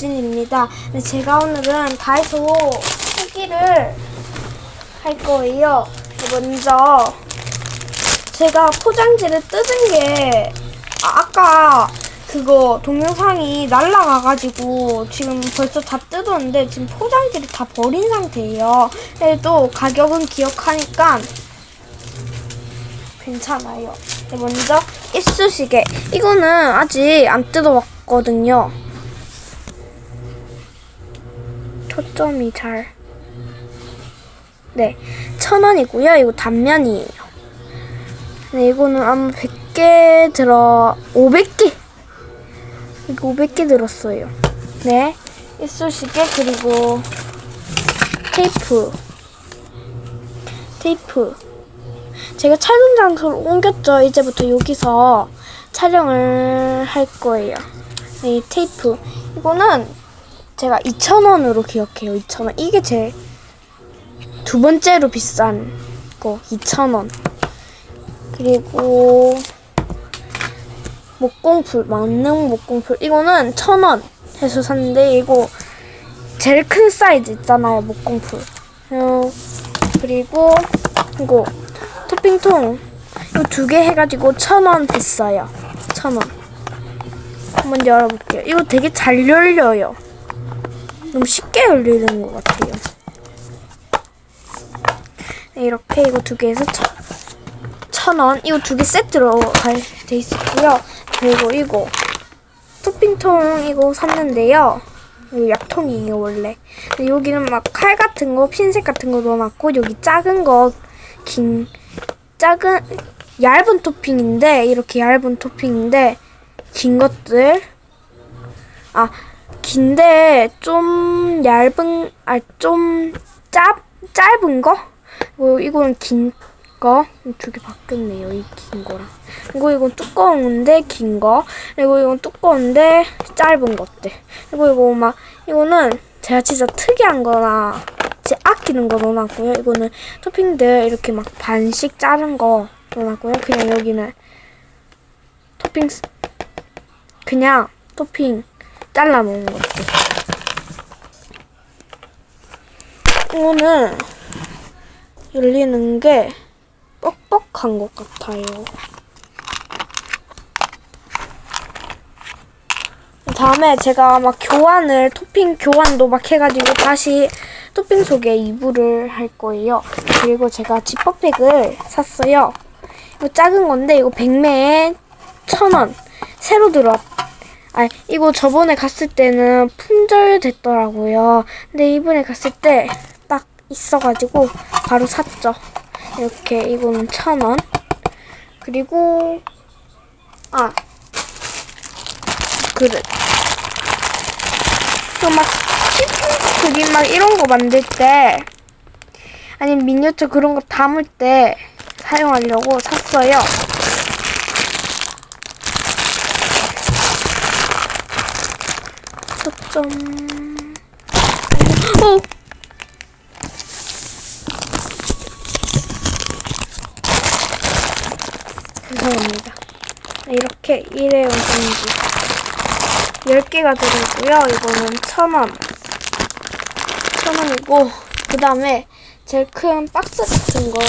유진입니다. 네, 제가 오늘은 다이소 후기를 할 거예요. 먼저 제가 포장지를 뜯은 게 아, 아까 그거 동영상이 날라가가지고 지금 벌써 다 뜯었는데 지금 포장지를 다 버린 상태예요. 그래도 가격은 기억하니까 괜찮아요. 네, 먼저 입수시계. 이거는 아직 안 뜯어봤거든요. 초점이 잘. 네, 천 원이고요. 이거 단면이에요. 네, 이거는 아마 100개 들어, 500개! 이거 500개 들었어요. 네, 입수시계, 그리고 테이프. 테이프. 제가 촬영 장소를 옮겼죠. 이제부터 여기서 촬영을 할 거예요. 네, 이 테이프. 이거는 제가 2,000원으로 기억해요. 2,000원. 이게 제 두 번째로 비싼 거. 2,000원. 그리고 목공풀, 만능 목공풀. 이거는 1,000원 해서 샀는데 이거 제일 큰 사이즈 있잖아요. 목공풀. 어, 그리고 이거 토핑통 이거 두 개 해가지고 천원 비싸요. 천 원. 한번 열어볼게요. 이거 되게 잘 열려요. 너무 쉽게 열리는 것 같아요. 네, 이렇게 이거 두 개에서 천, 천 원. 이거 두 개 세트로 갈돼 있었고요. 그리고 이거 토핑통 이거 샀는데요. 이거 약통이에요 원래. 여기는 막 칼 같은 거, 핀셋 같은 거 넣어놨고 여기 작은 거, 긴 작은 얇은 토핑인데 이렇게 얇은 토핑인데 긴 것들 아 긴데 좀 얇은 아좀짭 짧은 거? 이거 이거는 긴 거? 두 개 바뀌었네요 이 긴 거랑. 그리고 이건 두꺼운데 긴 거? 그리고 이건 두꺼운데 짧은 것들 그리고 이거 막 이거는 제가 진짜 특이한 거나 제 아끼는 거 넣어놨고요. 이거는 토핑들 이렇게 막 반씩 자른 거 넣어놨고요. 그냥 여기는 토핑 스- 그냥 토핑 잘라 놓은 것들. 이거는 열리는 게 뻑뻑한 것 같아요. 다음에 제가 막 교환을 토핑 교환도 막 해가지고 다시 토핑 속에 이불을 할 거예요. 그리고 제가 지퍼백을 샀어요. 이거 작은 건데 이거 백매에 천 원. 새로 들어왔. 아 이거 저번에 갔을 때는 품절 됐더라고요. 근데 이번에 갔을 때 딱 있어가지고 바로 샀죠. 이렇게 이거는 천 원. 그리고 아 그릇. 그막 치킨 그림 막 이런 거 만들 때 아니면 미니어처 그런 거 담을 때 사용하려고 샀어요. 초점. 어. 죄송합니다. 네, 이렇게 일회용 봉지 10개가 들어있고요. 이거는 1,000원. 1,000원이고 그 다음에 제일 큰 박스 같은 거